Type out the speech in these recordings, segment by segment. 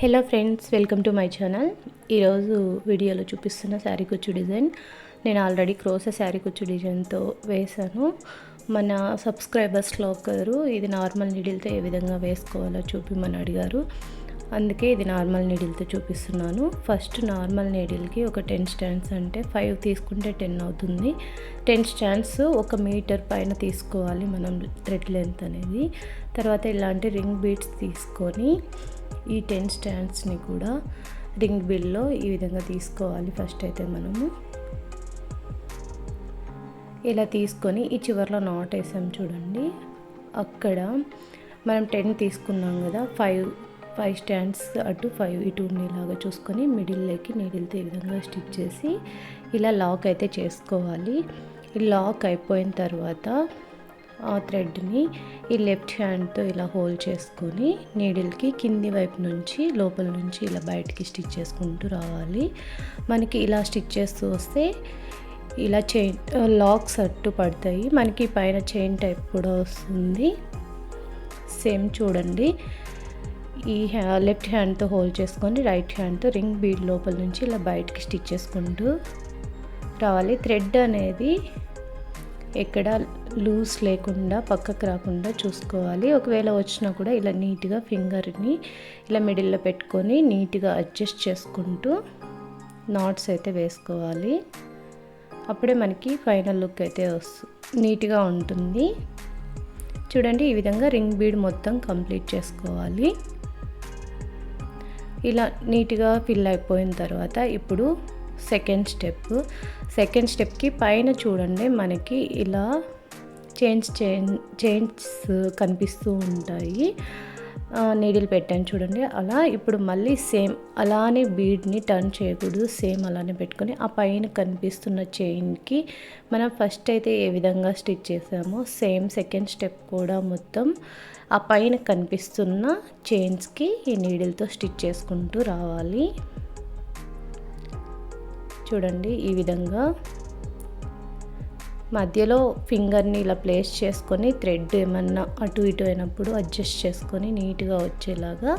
Hello friends welcome to my channel. ఈరోజు వీడియోలో చూపిస్తున్న శారీ కుచ్చు డిజైన్. నేను ఆల్రెడీ క్రోసా శారీ కుచ్చు డిజైన్తో వేశాను. మన సబ్స్క్రైబర్స్లో ఒకరు ఇది నార్మల్ నీడిల్తో ఏ విధంగా వేసుకోవాలో చూపిమని అడిగారు. అందుకే ఇది నార్మల్ నీడిల్తో చూపిస్తున్నాను. ఫస్ట్ నార్మల్ నీడిల్కి ఒక టెన్ స్టాండ్స్ అంటే ఫైవ్ తీసుకుంటే టెన్ అవుతుంది. టెన్ స్టాండ్స్ ఒక మీటర్ పైన తీసుకోవాలి మనం థ్రెడ్ లెంత్ అనేది. తర్వాత ఇలాంటి రింగ్ బీట్స్ తీసుకొని ఈ టెన్ స్టాండ్స్ని కూడా రింగ్ బిల్లో ఈ విధంగా తీసుకోవాలి ఫస్ట్ అయితే మనము. ఇలా తీసుకొని ఈ చివరిలో నాట్ వేసాం చూడండి. అక్కడ మనం టెన్ తీసుకున్నాం కదా ఫైవ్ ఫైవ్ స్టాండ్స్ అటు ఫైవ్ ఇటు ఉండేలాగా చూసుకొని మిడిల్లోకి నీడిల్తో ఈ విధంగా స్టిచ్ చేసి ఇలా లాక్ అయితే చేసుకోవాలి. ఈ లాక్ అయిపోయిన తర్వాత థ్రెడ్ని ఈ లెఫ్ట్ హ్యాండ్తో ఇలా హోల్డ్ చేసుకొని నీడిల్కి కింది వైపు నుంచి లోపల నుంచి ఇలా బయటికి స్టిచ్ చేసుకుంటూ రావాలి. మనకి ఇలా స్టిచ్ చేస్తూ వస్తే ఇలా చైన్ లాక్స్ అట్టు పడతాయి. మనకి పైన చైన్ టైప్ కూడా వస్తుంది. సేమ్ చూడండి. ఈ హ్యా లెఫ్ట్ హ్యాండ్తో హోల్డ్ చేసుకొని రైట్ హ్యాండ్తో రింగ్ బీడ్ లోపల నుంచి ఇలా బయటికి స్టిచ్ చేసుకుంటూ రావాలి. థ్రెడ్ అనేది ఎక్కడ లూజ్ లేకుండా పక్కకు రాకుండా చూసుకోవాలి. ఒకవేళ వచ్చినా కూడా ఇలా నీట్గా ఫింగర్ని ఇలా మిడిల్లో పెట్టుకొని నీట్గా అడ్జస్ట్ చేసుకుంటూ నాట్స్ అయితే వేసుకోవాలి. అప్పుడే మనకి ఫైనల్ లుక్ అయితే వస్తుంది నీట్గా ఉంటుంది. చూడండి ఈ విధంగా రింగ్ బీడ్ మొత్తం కంప్లీట్ చేసుకోవాలి. ఇలా నీట్గా ఫిల్ అయిపోయిన తర్వాత ఇప్పుడు సెకండ్ స్టెప్. సెకండ్ స్టెప్కి పైన చూడండి మనకి ఇలా చేంజ్ చేంజ్ చైన్స్ కనిపిస్తూ ఉంటాయి. నీడిల్ పెట్టాను చూడండి. అలా ఇప్పుడు మళ్ళీ సేమ్ అలానే బీడ్ని టర్న్ చేయకూడదు. సేమ్ అలానే పెట్టుకొని ఆ పైన కనిపిస్తున్న చైన్కి మనం ఫస్ట్ అయితే ఏ విధంగా స్టిచ్ చేసామో సేమ్ సెకండ్ స్టెప్ కూడా మొత్తం ఆ పైన కనిపిస్తున్న చైన్స్కి ఈ నీడిల్తో స్టిచ్ చేసుకుంటూ రావాలి. చూడండి ఈ విధంగా. మధ్యలో ఫింగర్ని ఇలా ప్లేస్ చేసుకొని థ్రెడ్ ఏమన్నా అటు ఇటు అయినప్పుడు అడ్జస్ట్ చేసుకొని నీట్గా వచ్చేలాగా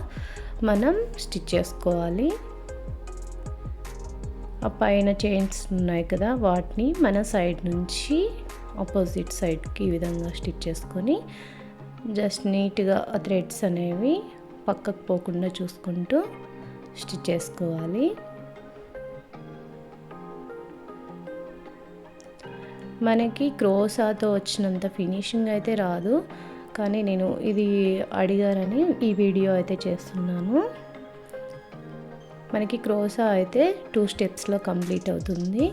మనం స్టిచ్ చేసుకోవాలి. ఆ పైన చైన్స్ ఉన్నాయి కదా వాటిని మన సైడ్ నుంచి ఆపోజిట్ సైడ్కి ఈ విధంగా స్టిచ్ చేసుకొని జస్ట్ నీట్గా ఆ థ్రెడ్స్ అనేవి పక్కకు పోకుండా చూసుకుంటూ స్టిచ్ చేసుకోవాలి. మనకి క్రోసాతో వచ్చినంత ఫినిషింగ్ అయితే రాదు. కానీ నేను ఇది అడిగారని ఈ వీడియో అయితే చేస్తున్నాను. మనకి క్రోసా అయితే టూ స్టెప్స్లో కంప్లీట్ అవుతుంది.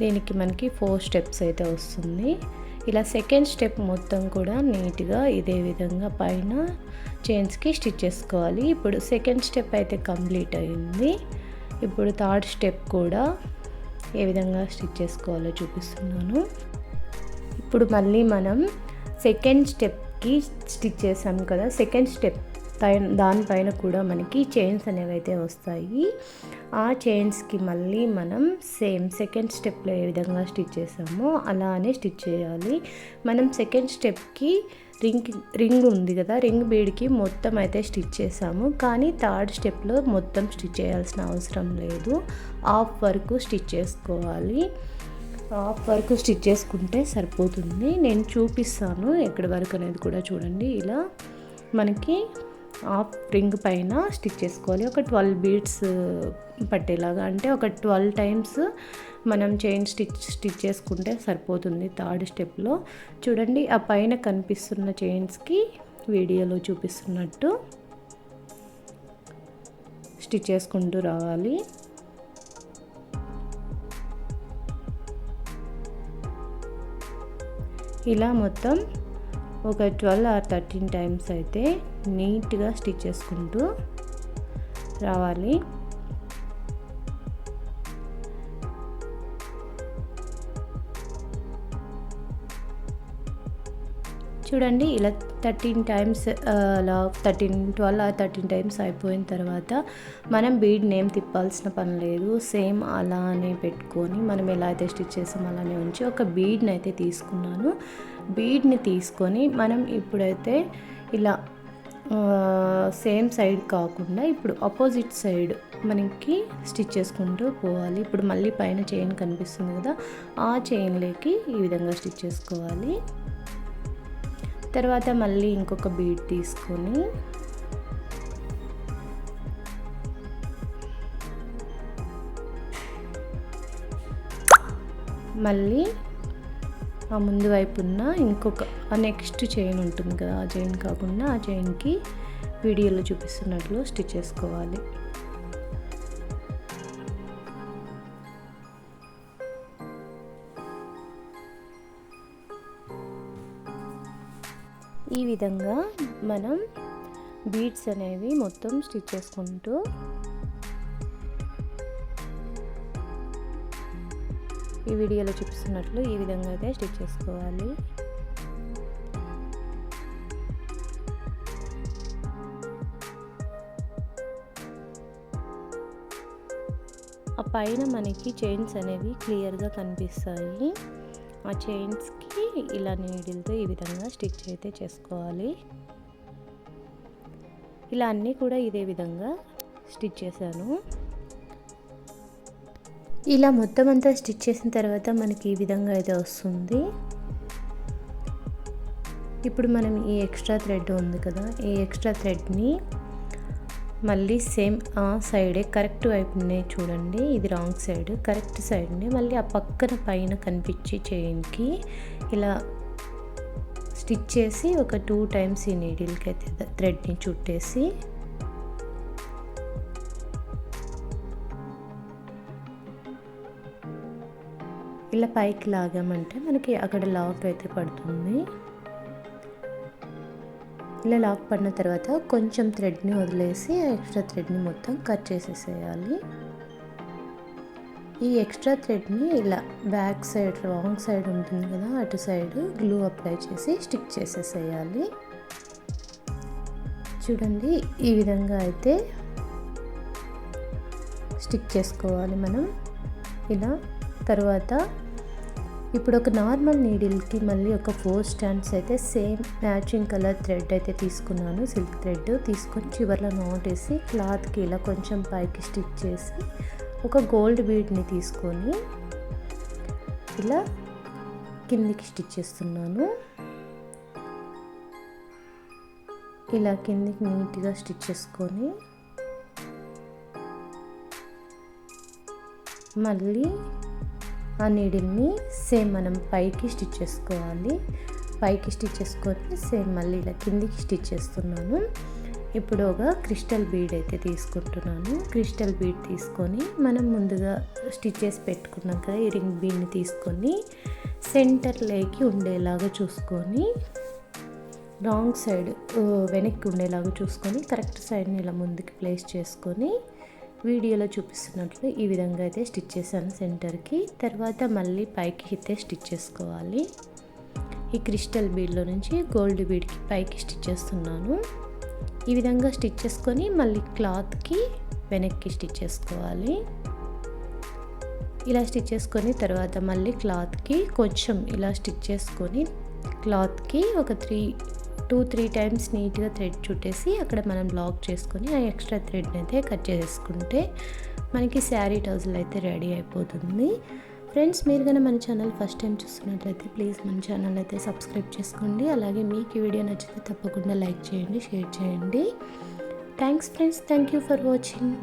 దీనికి మనకి ఫోర్ స్టెప్స్ అయితే వస్తుంది. ఇలా సెకండ్ స్టెప్ మొత్తం కూడా నీట్గా ఇదే విధంగా పైన చైన్స్కి స్టిచ్ చేసుకోవాలి. ఇప్పుడు సెకండ్ స్టెప్ అయితే కంప్లీట్ అయింది. ఇప్పుడు థర్డ్ స్టెప్ కూడా ఏ విధంగా స్టిచ్ చేసుకోవాలో చూపిస్తున్నాను. ఇప్పుడు మళ్ళీ మనం సెకండ్ స్టెప్కి స్టిచ్ చేసాం కదా సెకండ్ స్టెప్ పైన దానిపైన కూడా మనకి చైన్స్ అనేవి అయితే వస్తాయి. ఆ చైన్స్కి మళ్ళీ మనం సేమ్ సెకండ్ స్టెప్లో ఏ విధంగా స్టిచ్ చేసామో అలానే స్టిచ్ చేయాలి. మనం సెకండ్ స్టెప్కి రింగ్ రింగ్ ఉంది కదా రింగ్ బీడ్కి మొత్తం అయితే స్టిచ్ చేసాము. కానీ థర్డ్ స్టెప్లో మొత్తం స్టిచ్ చేయాల్సిన అవసరం లేదు. హాఫ్ వరకు స్టిచ్ చేసుకోవాలి. హాఫ్ వరకు స్టిచ్ చేసుకుంటే సరిపోతుంది. నేను చూపిస్తాను ఎక్కడి వరకు అనేది కూడా చూడండి. ఇలా మనకి హాఫ్ రింగ్ పైన స్టిచ్ చేసుకోవాలి. ఒక ట్వెల్వ్ బీడ్స్ పట్టేలాగా. అంటే ఒక ట్వెల్వ్ టైమ్స్ మనం చైన్ స్టిచ్ స్టిచ్ చేసుకుంటే సరిపోతుంది థర్డ్ స్టెప్లో. చూడండి ఆ పైన కనిపిస్తున్న చైన్స్కి వీడియోలో చూపిస్తున్నట్టు స్టిచ్ చేసుకుంటూ రావాలి. ఇలా మొత్తం ఒక ట్వెల్వ్ ఆర్ థర్టీన్ టైమ్స్ అయితే నీట్గా స్టిచ్ చేసుకుంటూ రావాలి. చూడండి ఇలా థర్టీన్ టైమ్స్ అలా థర్టీన్ ట్వెల్వ్ థర్టీన్ టైమ్స్ అయిపోయిన తర్వాత మనం బీడ్ నేమ్ తిప్పాల్సిన పని లేదు. సేమ్ అలానే పెట్టుకొని మనం ఎలా అయితే స్టిచ్ చేసాం అలానే ఉంచి ఒక బీడ్ని అయితే తీసుకున్నాను. బీడ్ని తీసుకొని మనం ఇప్పుడైతే ఇలా సేమ్ సైడ్ కాకుండా ఇప్పుడు ఆపోజిట్ సైడ్ మనకి స్టిచ్ చేసుకుంటూ పోవాలి. ఇప్పుడు మళ్ళీ పైన చైన్ కనిపిస్తుంది కదా ఆ చైన్లోకి ఈ విధంగా స్టిచ్ చేసుకోవాలి. తర్వాత మళ్ళీ ఇంకొక బీట్ తీసుకొని మళ్ళీ ఆ ముందు వైపు ఉన్న ఇంకొక ఆ నెక్స్ట్ చైన్ ఉంటుంది కదా ఆ చైన్ కాకుండా ఆ చైన్కి వీడియోలో చూపిస్తున్నట్లు స్టిచ్ చేసుకోవాలి. ఈ విధంగా మనం బీడ్స్ అనేవి మొత్తం స్టిచ్ చేసుకుంటూ ఈ వీడియోలో చూపిస్తున్నట్లు ఈ విధంగా అయితే స్టిచ్ చేసుకోవాలి. ఆ పైన మనకి చైన్స్ అనేవి క్లియర్గా కనిపిస్తాయి. ఆ చైన్స్కి ఇలా నీడిల్తో ఈ విధంగా స్టిచ్ అయితే చేసుకోవాలి. ఇలా అన్నీ కూడా ఇదే విధంగా స్టిచ్ చేశాను. ఇలా మొత్తం అంతా స్టిచ్ చేసిన తర్వాత మనకి ఈ విధంగా అయితే వస్తుంది. ఇప్పుడు మనం ఈ ఎక్స్ట్రా థ్రెడ్ ఉంది కదా ఈ ఎక్స్ట్రా థ్రెడ్ని మళ్ళీ సేమ్ ఆ సైడే కరెక్ట్ వైపునే చూడండి ఇది రాంగ్ సైడ్ కరెక్ట్ సైడ్ని మళ్ళీ ఆ పక్కన పైన కనిపించి చైన్కి ఇలా స్టిచ్ చేసి ఒక టూ టైమ్స్ ఈ నీడిల్కి అయితే థ్రెడ్ని చుట్టేసి ఇలా పైకి లాగామంటే మనకి అక్కడ లాక్ అయితే పడుతుంది. ఇలా లాక్ పడిన తర్వాత కొంచెం థ్రెడ్ని వదిలేసి ఎక్స్ట్రా థ్రెడ్ని మొత్తం కట్ చేసేసేయాలి. ఈ ఎక్స్ట్రా థ్రెడ్ని ఇలా బ్యాక్ సైడ్ రాంగ్ సైడ్ ఉంటుంది కదా అటు సైడ్ గ్లూ అప్లై చేసి స్టిక్ చేసేసేయాలి. చూడండి ఈ విధంగా అయితే స్టిక్ చేసుకోవాలి మనం. ఇలా తర్వాత ఇప్పుడు ఒక నార్మల్ నీడిల్కి మళ్ళీ ఒక ఫోర్ స్టాండ్స్ అయితే సేమ్ మ్యాచింగ్ కలర్ థ్రెడ్ అయితే తీసుకున్నాను. సిల్క్ థ్రెడ్ తీసుకొని చివర్లో నాట్ వేసి క్లాత్కి ఇలా కొంచెం పైకి స్టిచ్ చేసి ఒక గోల్డ్ బీడ్ని తీసుకొని ఇలా కిందికి స్టిచ్ చేస్తున్నాను. ఇలా కిందికి నీట్గా స్టిచ్ చేసుకొని మళ్ళీ ఆ నీడిల్ని సేమ్ మనం పైకి స్టిచ్ చేసుకోవాలి. పైకి స్టిచ్ చేసుకొని సేమ్ మళ్ళీ ఇలా కిందికి స్టిచ్ చేస్తున్నాను. ఇప్పుడు ఒక క్రిస్టల్ బీడ్ అయితే తీసుకుంటున్నాను. క్రిస్టల్ బీడ్ తీసుకొని మనం ముందుగా స్టిచ్ చేసి పెట్టుకున్నాం కదా ఈ రింగ్ బీడ్ని తీసుకొని సెంటర్లోకి ఉండేలాగా చూసుకొని రాంగ్ సైడ్ వెనక్కి ఉండేలాగా చూసుకొని కరెక్ట్ సైడ్ని ఇలా ముందుకు ప్లేస్ చేసుకొని వీడియోలో చూపిస్తున్నట్లు ఈ విధంగా అయితే స్టిచ్ చేశాను సెంటర్కి. తర్వాత మళ్ళీ పైకి అయితే స్టిచ్ చేసుకోవాలి. ఈ క్రిస్టల్ బీడ్లో నుంచి గోల్డ్ బీడ్కి పైకి స్టిచ్ చేస్తున్నాను. ఈ విధంగా స్టిచ్ చేసుకొని మళ్ళీ క్లాత్కి వెనక్కి స్టిచ్ చేసుకోవాలి. ఇలా స్టిచ్ చేసుకొని తర్వాత మళ్ళీ క్లాత్కి కొంచెం ఇలా స్టిచ్ చేసుకొని క్లాత్కి ఒక త్రీ టూ త్రీ టైమ్స్ నీట్గా థ్రెడ్ చుట్టేసి అక్కడ మనం లాక్ చేసుకొని ఆ ఎక్స్ట్రా థ్రెడ్ని అయితే కట్ చేసుకుంటే మనకి శారీ టౌజల్ అయితే రెడీ అయిపోతుంది. ఫ్రెండ్స్ మీరు కానీ మన ఛానల్ ఫస్ట్ టైం చూస్తున్నట్లయితే ప్లీజ్ మన ఛానల్ అయితే సబ్స్క్రైబ్ చేసుకోండి. అలాగే మీకు ఈ వీడియో నచ్చితే తప్పకుండా లైక్ చేయండి షేర్ చేయండి. Thanks friends. Thank you for watching.